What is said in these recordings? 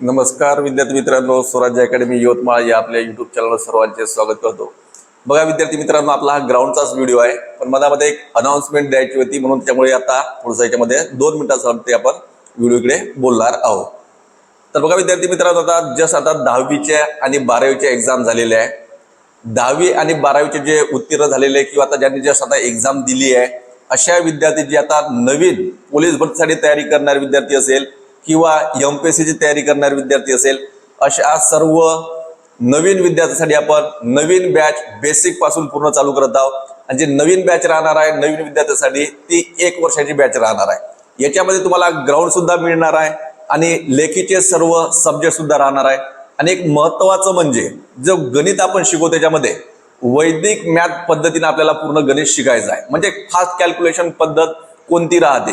नमस्कार विद्यार्थी मित्रांनो. स्वराज्य अकॅडमी यवतमाळ या आपल्या युट्यूब चॅनलवर सर्वांचे स्वागत करतो. बघा विद्यार्थी मित्रांनो आपला हा ग्राउंडचाच व्हिडिओ आहे. पण मधामध्ये एक अनाउन्समेंट द्यायची होती म्हणून त्यामुळे आता पुढच्या याच्यामध्ये दोन मिनिटासाठी आपण व्हिडिओकडे बोलणार आहोत. तर बघा विद्यार्थी मित्रांनो आता जस्ट आता दहावीच्या आणि बारावीच्या एक्झाम झालेल्या आहे. दहावी आणि बारावीचे जे उत्तीर्ण झालेले किंवा आता ज्यांनी जस्ट आता एक्झाम दिली आहे अशा विद्यार्थी जे आता नवीन पोलीस भरतीसाठी तयारी करणारे विद्यार्थी असेल किंवा एम पी एस सीची तयारी करणारे विद्यार्थी असेल अशा सर्व नवीन विद्यार्थ्यांसाठी आपण नवीन बॅच बेसिकपासून पूर्ण चालू करत आहोत. आणि जे नवीन बॅच राहणार आहे नवीन विद्यार्थ्यांसाठी ती एक वर्षाची बॅच राहणार आहे. याच्यामध्ये तुम्हाला ग्राउंड सुद्धा मिळणार आहे आणि लेखीचे सर्व सब्जेक्ट सुद्धा राहणार आहे. आणि एक महत्वाचं म्हणजे जो गणित आपण शिकवतो त्याच्यामध्ये वैदिक मॅथ पद्धतीने आपल्याला पूर्ण गणित शिकायचं आहे. म्हणजे फास्ट कॅल्क्युलेशन पद्धत कोणती राहते?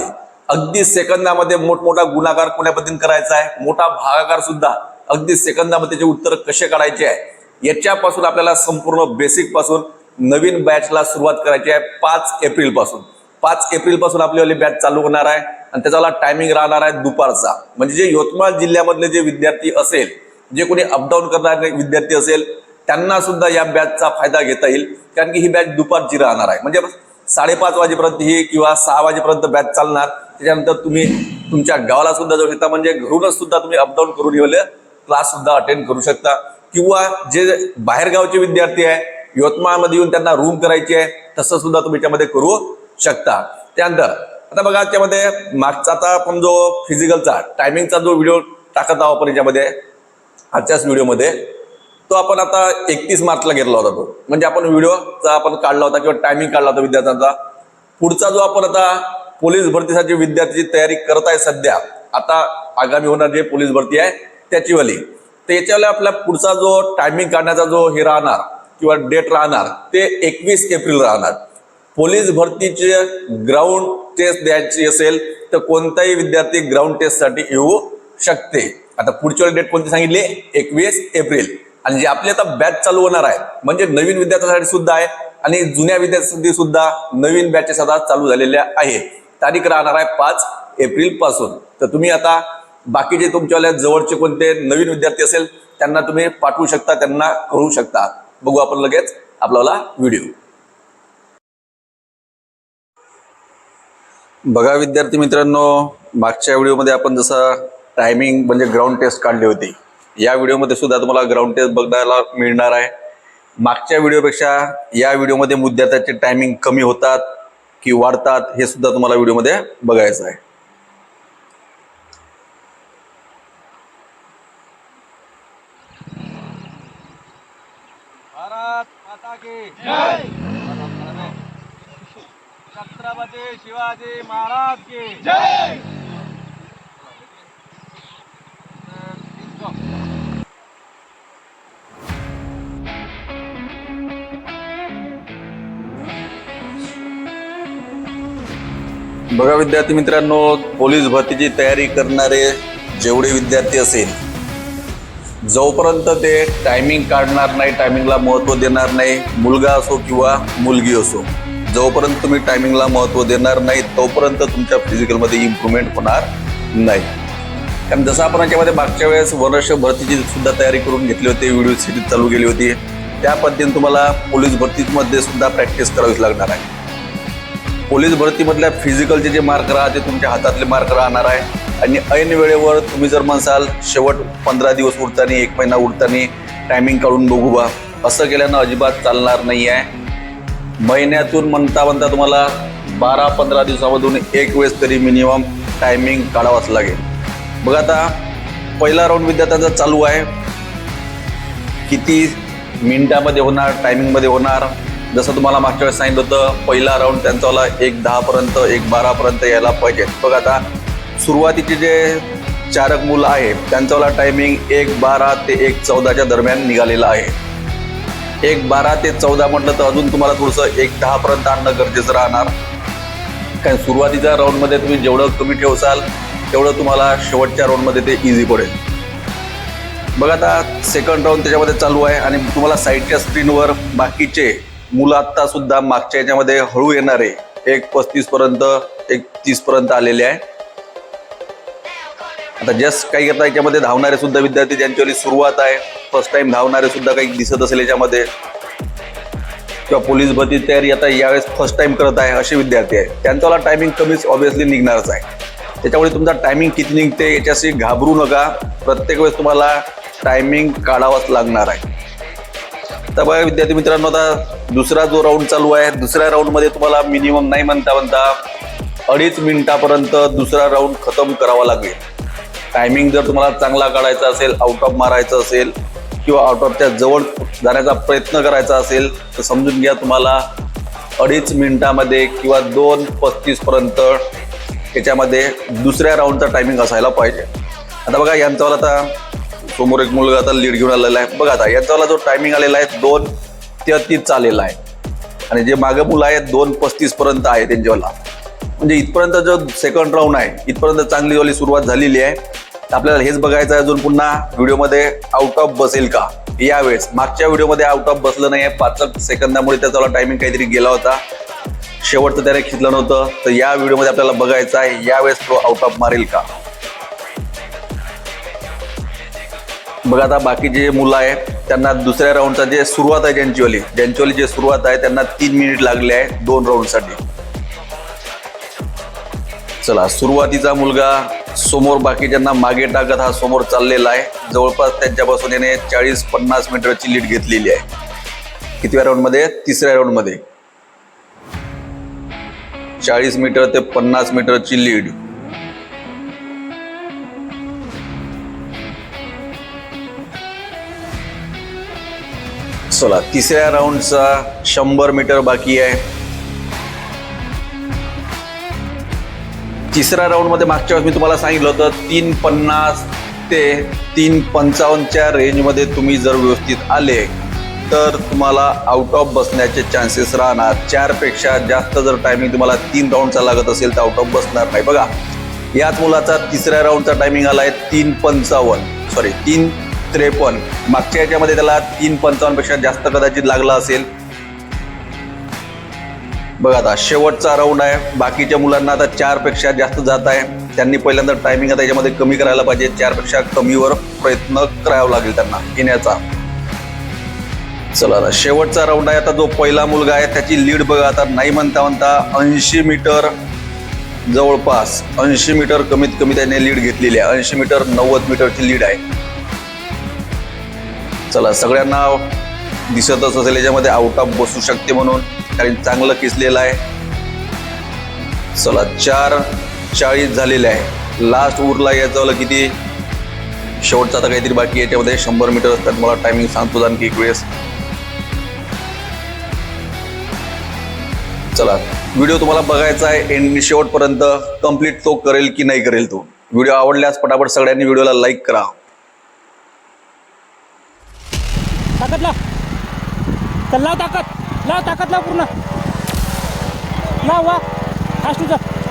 अगदी सेकंदामध्ये मोठमोठा गुणाकार कोण्या पद्धतीने करायचा आहे? मोठा भागाकार सुद्धा अगदी सेकंदामध्ये त्याचे उत्तर कसे काढायचे आहे? याच्यापासून आपल्याला संपूर्ण बेसिकपासून नवीन बॅचला सुरुवात करायची आहे पाच एप्रिलपासून. पाच एप्रिलपासून आपल्यावाली बॅच चालू होणार आहे आणि त्याचा टायमिंग राहणार आहे दुपारचा. म्हणजे जे यवतमाळ जिल्ह्यामधले जे विद्यार्थी असेल जे कोणी अपडाऊन करणारे विद्यार्थी असेल त्यांना सुद्धा या बॅचचा फायदा घेता येईल. कारण की ही बॅच दुपारची राहणार आहे. म्हणजे साडेपाच वाजेपर्यंत ही किंवा सहा वाजेपर्यंत बॅच चालणार. त्याच्यानंतर तुम्ही तुमच्या गावाला सुद्धा जाऊ शकता. म्हणजे घरूनच सुद्धा तुम्ही अपडाऊन करून येऊन क्लास सुद्धा अटेंड करू शकता. किंवा जे बाहेरगावचे विद्यार्थी आहे यवतमाळमध्ये येऊन त्यांना रूम करायची आहे तसं सुद्धा तुम्ही त्यामध्ये करू शकता. त्यानंतर आता बघा त्यामध्ये मागचा आता आपण जो फिजिकलचा टायमिंगचा जो व्हिडिओ टाकत आहोत आपण याच्यामध्ये आजच्याच व्हिडिओमध्ये तो आपण आता एकतीस मार्चला घेतला होता तो. म्हणजे आपण व्हिडिओचा आपण काढला होता किंवा टायमिंग काढला होता विद्यार्थ्यांचा. पुढचा जो आपण आता पोलीस भरतीसाठी विद्यार्थ्याची तयारी करत आहे सध्या आता आगामी होणार जे पोलीस भरती आहे त्याचीवाली तर याच्यावाला आपला पुढचा जो टायमिंग काढण्याचा जो हे राहणार किंवा डेट राहणार ते एकवीस एप्रिल राहणार. पोलीस भरतीचे ग्राउंड टेस्ट द्यायची असेल तर कोणताही विद्यार्थी ग्राउंड टेस्टसाठी येऊ शकते. आता पुढची डेट कोणती सांगितली? एकवीस एप्रिल. आणि जे आपली आता बॅच चालू होणार आहे म्हणजे नवीन विद्यार्थ्यांसाठी सुद्धा आहे आणि जुन्या विद्यार्थ्यांसाठी सुद्धा नवीन बॅचेस आता चालू झालेल्या आहे. तारीख राहणार आहे पाच एप्रिलपासून. तर तुम्ही आता बाकीचे तुमच्यावाल्या जवळचे कोणते नवीन विद्यार्थी असेल त्यांना तुम्ही पाठवू शकता त्यांना करू शकता. बघू आपण लगेच आपल्याला व्हिडिओ बघा विद्यार्थी मित्रांनो मागच्या व्हिडिओमध्ये आपण जसं टायमिंग म्हणजे ग्राउंड टेस्ट काढली होती. या व्हिडिओमध्ये सुद्धा तुम्हाला ग्राउंड टेस्ट बघायला मिळणार आहे. मागच्या व्हिडिओपेक्षा या व्हिडिओमध्ये मुद्द्याचे टायमिंग कमी होतात की वाढतात हे सुद्धा तुम्हाला व्हिडिओमध्ये बघायचं आहे. छत्रपती शिवाजी महाराज की जय! बघा विद्यार्थी मित्रांनो पोलीस भरतीची तयारी करणारे जेवढे विद्यार्थी असेल जोपर्यंत ते टायमिंग काढणार नाही टायमिंगला महत्त्व देणार नाही मुलगा असो किंवा मुलगी असो जोपर्यंत तुम्ही टायमिंगला महत्त्व देणार नाही तोपर्यंत तुमच्या फिजिकलमध्ये इम्प्रूव्हमेंट होणार नाही. कारण जसं आपण याच्यामध्ये मागच्या वेळेस वर्ष भरतीची सुद्धा तयारी करून घेतली होती व्हिडिओ सिरीज चालू केली होती त्या पद्धतीने तुम्हाला पोलीस भरतीमध्ये सुद्धा प्रॅक्टिस करावीच लागणार आहे. पोलीस भरतीमधल्या फिजिकलचे जे मार्क राहते तुमच्या हातातले मार्क राहणार आहे. आणि ऐन वेळेवर तुम्ही जर म्हणसाल शेवट पंधरा दिवस उरताना एक महिना उरताना टायमिंग काढून बघू बा. असं केल्यानं अजिबात चालणार नाही आहे महिन्यातून म्हणता म्हणता तुम्हाला बारा पंधरा दिवसामधून एक वेळेस तरी मिनिमम टायमिंग काढावाच लागेल. बघा आता पहिला राऊंड विद्यार्थ्यांचा चालू आहे. किती मिनिटामध्ये होणार टायमिंगमध्ये होणार? जसं तुम्हाला मागच्या वेळेस सांगितलं होतं पहिला राऊंड त्यांचावाला एक दहापर्यंत एक बारापर्यंत यायला पाहिजे. बघा आता सुरुवातीचे जे चारक मुलं आहे त्यांचावाला टायमिंग एक बारा ते एक चौदाच्या दरम्यान निघालेला आहे. एक बारा ते चौदा म्हटलं तर अजून तुम्हाला थोडंसं एक दहापर्यंत आणणं गरजेचं राहणार. कारण सुरुवातीच्या राऊंडमध्ये तुम्ही जेवढं कमी ठेवसाल तेवढं तुम्हाला शेवटच्या राऊंडमध्ये ते इझी पडेल. बघा आता सेकंड राऊंड त्याच्यामध्ये चालू आहे आणि तुम्हाला साईडच्या स्क्रीनवर बाकीचे मुलं आत्ता सुद्धा मागच्या याच्यामध्ये हळू येणारे एक पस्तीस पर्यंत एक तीस पर्यंत आलेले आहे. आता जस्ट काही करता याच्यामध्ये धावणारे सुद्धा विद्यार्थी ज्यांच्यावाली सुरुवात आहे फर्स्ट टाइम धावणारे सुद्धा काही दिसत असेल याच्यामध्ये. किंवा पोलीस भरती तयारी आता यावेळेस फर्स्ट टाइम करत आहे असे विद्यार्थी आहे त्यांचा टायमिंग कमीच ऑब्विसली निघणारच आहे. त्याच्यामुळे तुमचा टायमिंग किती निघते याच्याशी घाबरू नका. प्रत्येक वेळेस तुम्हाला टायमिंग काढावाच लागणार आहे. तर बघा विद्यार्थी मित्रांनो आता दुसरा जो राऊंड चालू आहे दुसऱ्या राऊंडमध्ये तुम्हाला मिनिमम नाही म्हणता म्हणता अडीच मिनिटापर्यंत दुसरा राऊंड खतम करावा लागेल. टायमिंग जर तुम्हाला चांगला काढायचा असेल आउट ऑफ मारायचं असेल किंवा आउट ऑफच्या जवळ जाण्याचा प्रयत्न करायचा असेल तर समजून घ्या तुम्हाला अडीच मिनिटामध्ये किंवा दोन पस्तीसपर्यंत याच्यामध्ये दुसऱ्या राऊंडचा टायमिंग असायला पाहिजे. आता बघा यांच्यावाला आता समोर एक मुलगा आता लीड घेऊन आलेला आहे. बघा आता याच्याला जो टायमिंग आलेला आहे दोन तेहतीस चाललेला आहे. आणि जे मागं मुलं आहेत दोन पस्तीसपर्यंत आहे त्यांच्यावाला. म्हणजे इथपर्यंत जो सेकंड राऊंड आहे इथपर्यंत चांगली वाली सुरुवात झालेली आहे. आपल्याला हेच बघायचं आहे अजून पुन्हा. व्हिडिओमध्ये आउट ऑफ बसेल का? यावेळेस. मागच्या व्हिडिओमध्ये आउट ऑफ बसलं नाही आहे पाच सेकंदामुळे त्याचा टायमिंग काहीतरी गेला होता. शेवटचं त्याने खिचलं नव्हतं. तर या व्हिडिओमध्ये आपल्याला बघायचं आहे यावेळेस तो आउट ऑफ मारेल का? बघा आता बाकीचे जे मुलं आहे त्यांना दुसऱ्या राऊंडचा जे सुरुवात आहे ज्यांचीवाली ज्यांचीवाली जे सुरुवात आहे त्यांना तीन मिनिट लागले आहे दोन राऊंडसाठी चला सुरुवातीचा मुलगा समोर बाकीच्यांना मागे टाकत हा समोर चाललेला आहे. जवळपास त्यांच्यापासून याने चाळीस पन्नास मीटरची लीड घेतलेली आहे. कितव्या राऊंडमध्ये तिसऱ्या राऊंडमध्ये चाळीस मीटर ते पन्नास मीटरची लीड चला तिसऱ्या राऊंडचा शंभर मीटर बाकी आहे. तिसऱ्या राऊंडमध्ये मागच्या वेळेस मी तुम्हाला सांगितलं होतं तीन पन्नास ते तीन पंचावन्नच्या रेंजमध्ये तुम्ही जर व्यवस्थित आले तर तुम्हाला आउट ऑफ बसण्याचे चान्सेस राहणार. चारपेक्षा जास्त जर टायमिंग तुम्हाला तीन राऊंडचा लागत असेल तर आउट ऑफ बसणार नाही. बघा याच मुलाचा तिसऱ्या राऊंडचा टायमिंग आला आहे तीन पंचावन्न. सॉरी तीन त्रेपन्न. मागच्या याच्यामध्ये त्याला तीन पंचावन्नपेक्षा जास्त कदाचित लागला असेल. बघा आता शेवटचा राऊंड आहे. बाकीच्या मुलांना आता चारपेक्षा जास्त जात आहे. त्यांनी पहिल्यांदा टायमिंग आता याच्यामध्ये कमी करायला पाहिजे. चारपेक्षा कमीवर प्रयत्न करावा लागेल त्यांना येण्याचा चला आता शेवटचा राऊंड आहे. आता जो पहिला मुलगा आहे त्याची लीड बघा आता. नाही म्हणता म्हणता ऐंशी मीटर जवळपास ऐंशी मीटर कमीत कमी त्याने लीड घेतलेली आहे. ऐंशी मीटर नव्वद मीटरची लीड आहे. चला सगळ्यांना दिसतच असेल याच्यामध्ये आउट ऑफ बसू शकते म्हणून. कारण चांगलं किसलेलं आहे. चला चार चाळीस झालेले आहे. लास्ट उरला याचं किती? शेवटचा आता काहीतरी बाकी याच्यामध्ये शंभर मीटर असतात. मला टायमिंग सांगतो आणखी एक वेळेस. चला व्हिडिओ तुम्हाला बघायचा आहे एंड शेवटपर्यंत. कंप्लीट तो करेल की नाही करेल तो. व्हिडिओ आवडल्यास पटापट सगळ्यांनी व्हिडिओला लाईक करा. तर लाव ताकद लाव ताकद लाव पूर्ण. लाव वा फास्ट तुझं